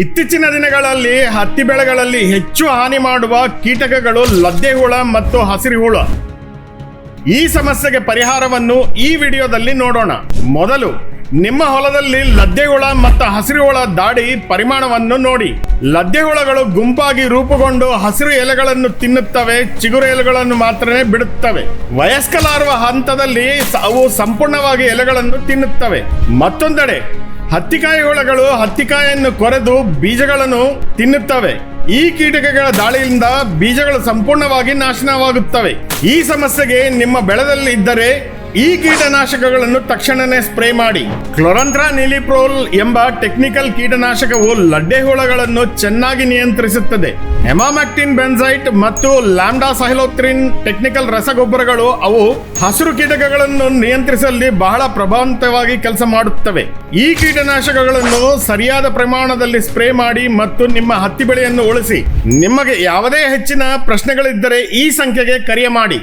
ಇತ್ತೀಚಿನ ದಿನಗಳಲ್ಲಿ ಹತ್ತಿ ಬೆಳೆಗಳಲ್ಲಿ ಹೆಚ್ಚು ಹಾನಿ ಮಾಡುವ ಕೀಟಕಗಳು ಲದ್ದೆ ಹುಳ ಮತ್ತು ಹಸಿರು ಹುಳ ಈ ಸಮಸ್ಯೆಗೆ ಪರಿಹಾರವನ್ನು ಈ ವಿಡಿಯೋದಲ್ಲಿ ನೋಡೋಣ. ಮೊದಲು, ನಿಮ್ಮ ಹೊಲದಲ್ಲಿ ಲದ್ದೆ ಹುಳ ಮತ್ತು ಹಸಿರು ಹುಳ ದಾಡಿ ಪರಿಮಾಣವನ್ನು ನೋಡಿ. ಲದ್ದೆ ಹುಳಗಳು ಗುಂಪಾಗಿ ರೂಪುಗೊಂಡು ಹಸಿರು ಎಲೆಗಳನ್ನು ತಿನ್ನುತ್ತವೆ, ಚಿಗುರು ಎಲೆಗಳನ್ನು ಮಾತ್ರ ಬಿಡುತ್ತವೆ. ವಯಸ್ಕಲಾರುವ ಹಂತದಲ್ಲಿ ಅವು ಸಂಪೂರ್ಣವಾಗಿ ಎಲೆಗಳನ್ನು ತಿನ್ನುತ್ತವೆ. ಮತ್ತೊಂದೆಡೆ ಹತ್ತಿಕಾಯಿ ಹುಳಗಳು ಹತ್ತಿಕಾಯನ್ನು ಕೊರೆದು ಬೀಜಗಳನ್ನು ತಿನ್ನುತ್ತವೆ. ಈ ಕೀಟಕಗಳ ದಾಳಿಯಿಂದ ಬೀಜಗಳು ಸಂಪೂರ್ಣವಾಗಿ ನಾಶನವಾಗುತ್ತವೆ. ಈ ಸಮಸ್ಯೆಗೆ ನಿಮ್ಮ ಬೆಳೆದಲ್ಲಿ ಇದ್ದರೆ ಈ ಕೀಟನಾಶಕಗಳನ್ನು ತಕ್ಷಣನೇ ಸ್ಪ್ರೇ ಮಾಡಿ. ಕ್ಲೊರಂತ್ರಾ ನಿಲಿಪ್ರೋಲ್ ಎಂಬ ಟೆಕ್ನಿಕಲ್ ಕೀಟನಾಶಕವು ಲಡ್ಡೆ ಹುಳಗಳನ್ನು ಚೆನ್ನಾಗಿ ನಿಯಂತ್ರಿಸುತ್ತದೆ. ಹೆಮಾಮ್ಯಾಕ್ಟಿನ್ ಬೆನ್ಸೈಟ್ ಮತ್ತು ಲ್ಯಾಂಡಾ ಸಹಲೋತ್ರಿನ್ ಟೆಕ್ನಿಕಲ್ ರಸಗೊಬ್ಬರಗಳು ಅವು ಹಸಿರು ಕೀಟಕಗಳನ್ನು ನಿಯಂತ್ರಿಸಲಿ ಬಹಳ ಪ್ರಭಾವಂತವಾಗಿ ಕೆಲಸ ಮಾಡುತ್ತವೆ. ಈ ಕೀಟನಾಶಕಗಳನ್ನು ಸರಿಯಾದ ಪ್ರಮಾಣದಲ್ಲಿ ಸ್ಪ್ರೇ ಮಾಡಿ ಮತ್ತು ನಿಮ್ಮ ಹತ್ತಿ ಬೆಳೆಯನ್ನು ಉಳಿಸಿ. ನಿಮಗೆ ಯಾವುದೇ ಹೆಚ್ಚಿನ ಪ್ರಶ್ನೆಗಳಿದ್ದರೆ ಈ ಸಂಖ್ಯೆಗೆ ಕರೆ ಮಾಡಿ.